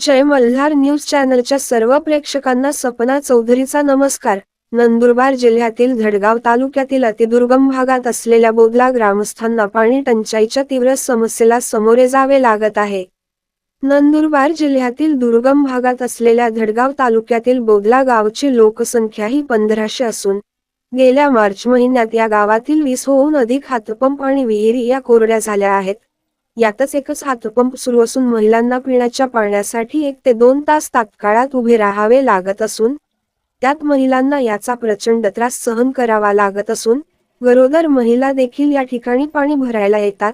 जय Malhar news चॅनलच्या सर्व प्रेक्षकांना सपना चौधरीचा नमस्कार. नंदुरबार जिल्ह्यातील धडगाव तालुक्यातील अतिदुर्गम भागात असलेल्या बोदला ग्रामस्थांना पाणी टंचाईच्या तीव्र समस्येला समोरे जावे लागत आहे. नंदुरबार जिल्ह्यातील दुर्गम भागात असलेल्या धडगाव तालुक्यातील बोदला गावची लोकसंख्या ही पंधराशे असून गेल्या मार्च महिन्यात या गावातील वीस होऊन अधिक हातपंप आणि विहिरी या कोरड्या झाल्या आहेत. यातच एकच हातपंप सुरू असून महिलांना पिण्याच्या पाण्यासाठी एक ते दोन तास तात्काळात उभे राहावे लागत असून त्यात महिलांना याचा प्रचंड त्रास सहन करावा लागत असून गरोदर महिला देखील या ठिकाणी पाणी भरायला येतात.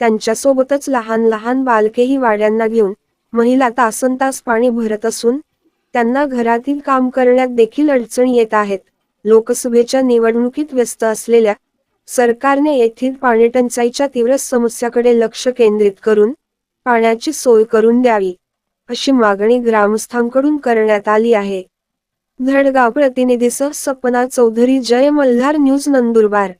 त्यांच्यासोबतच लहान लहान बालकेही वाड्यांना घेऊन महिला तासन तास पाणी भरत असून त्यांना घरातील काम करण्यात देखील अडचणी येत आहेत. लोकसभेच्या निवडणुकीत व्यस्त असलेल्या सरकारने येथील पाणी टंचाईच्या तीव्र समस्याकडे लक्ष केंद्रित करून पाण्याची सोय करून द्यावी अशी मागणी ग्रामस्थांकडून करण्यात आली आहे. धडगाव प्रतिनिधीसह सपना चौधरी जय मल्हार न्यूज नंदुरबार.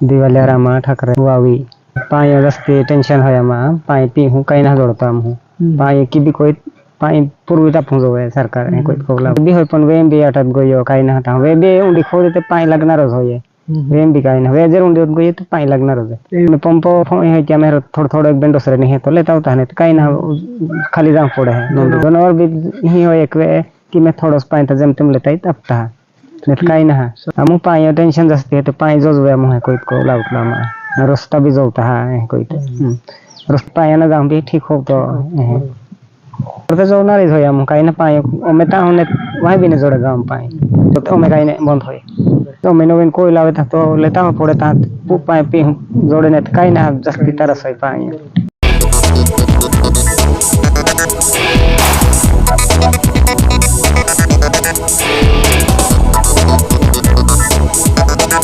दिवालिया रामा ठाकरे वावी पाए रस्ते टेंशन है मा पाए पी हूँ कहीं ना जोड़ता हूँ। पाए की भी कोई पाए पूर्वी तक हूँ जो है सरकार ने कोई प्रॉब्लम भी हो पण वेम भी अटक गई हो कहीं ना हटा वे भी उंडी खोद ते पाए लगना रोज होये वेम भी कहीं ना वे जर उंडी गई तो पाए लगना रोज है। पंप है क्या मेरे थोड़ा थोड़ा एक बेंडो सरे नहीं है तो लेता होता है कहीं ना खाली जाम पड़े है। दोनों भी ही हो एक वे कि मैं थोड़ा पाए तो जम तुम लेता ही तब था काही ना हा मग पाय टेन्शन जास्त येतं पाय जोजव्या मग कोई को लावतला मग रस्ता बी जोवता हा कोई. रस्ता पायानं जाऊन बी ठीक होतो तर आहे जोया मग काही ना पाय ओमे ताहून वाय बी नाही जोडा जाऊन पाय. तो ओमे काही नाही बंद होय. ओमे नवीन कोय लावत तो लेता पुढे तात पाय पी जोडे नाही काही ना जास्ती तरस होय पाय. Thank you.